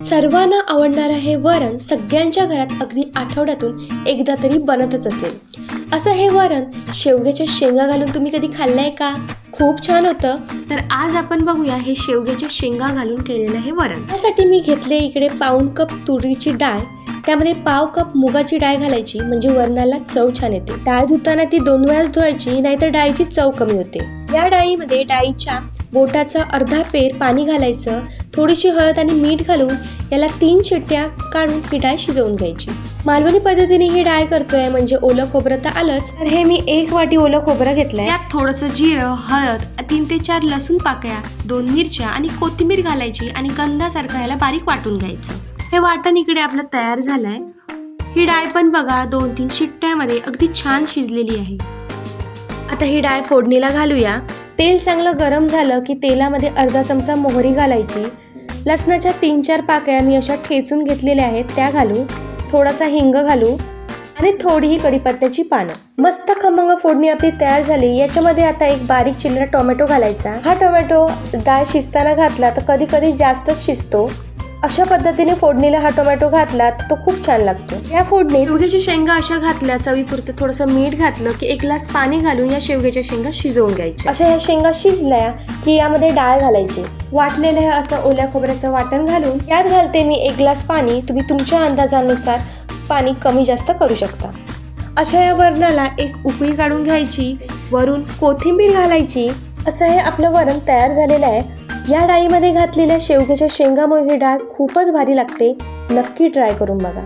सर्वांना आवडणारं हे वरण सगळ्यांच्या घरात अगदी आठवड्यातून एकदा तरी बनतच असेल. असं हे वरण शेवग्याच्या शेंगा घालून तुम्ही कधी खाल्लंय का? खूप छान होतं. तर आज आपण बघूया हे शेवग्याच्या शेंगा घालून केलेलं हे वरण. त्यासाठी मी घेतले इकडे पाऊण कप तुरीची डाळ. त्यामध्ये पाव कप मुगाची डाळ घालायची म्हणजे वरणाला चव छान येते. डाळ धुताना ती दोन वेळाच धुवायची नाहीतर डाळीची चव कमी होते. या डाळीमध्ये डाळीच्या बोटाचा अर्धा पेर पाणी घालायचं थोडीशी हळद आणि मीठ घालून याला तीन शिट्ट्या काढून ही डाळ शिजवून घ्यायची. मालवणी पद्धतीने ही डाळ करतोय म्हणजे ओलं खोबरं तर आलंच. तर हे मी एक वाटी ओलं खोबरं घेतलंय. त्यात थोडंसं जिरं हळद तीन ते चार लसूण पाकळ्या दोन मिरच्या आणि कोथिंबीर घालायची आणि गंधासारखं याला बारीक वाटून घ्यायचं. हे वाटण इकडे आपलं तयार झालंय. ही डाळ पण बघा दोन तीन शिट्ट्यामध्ये अगदी छान शिजलेली आहे. आता ही डाळ फोडणीला घालूया. तेल चांगलं गरम झालं की तेलामध्ये अर्धा चमचा मोहरी घालायची. लसणाच्या तीन चार पाकळ्या मी अशा ठेचून घेतलेल्या आहेत त्या घालू. थोडासा हिंग घालू आणि थोडी ही कडीपत्त्याची पानं. मस्त खमंग फोडणी आपली तयार झाली. याच्यामध्ये आता एक बारीक चिल्लर टोमॅटो घालायचा. हा टोमॅटो डाळ शिजताना घातला तर कधी कधी जास्तच शिजतो. अशा पद्धतीने फोडणीला हा टोमॅटो घातला तर तो खूप छान लागतो. या फोडणीत शेवग्याच्या शेंगा अशा घातल्या चवीपुरते थोडंसं मीठ घातलं की एक ग्लास पाणी घालून या शेवग्याच्या शेंगा शिजवून घ्यायच्या. अशा ह्या शेंगा शिजल्या की यामध्ये डाळ घालायची. वाटलेलं हे असं ओल्या खोबऱ्याचं वाटण घालून यात घालते मी एक ग्लास पाणी. तुम्ही तुमच्या अंदाजानुसार पाणी कमी जास्त करू शकता. अशा या वरणाला एक उकळी काढून घ्यायची. वरून कोथिंबीर घालायची. असं हे आपलं वरण तयार झालेलं आहे. या डाळीमध्ये घातलेल्या शेवग्याच्या शेंगामुळे ही डाळ खूपच भारी लागते. नक्की ट्राय करून बघा.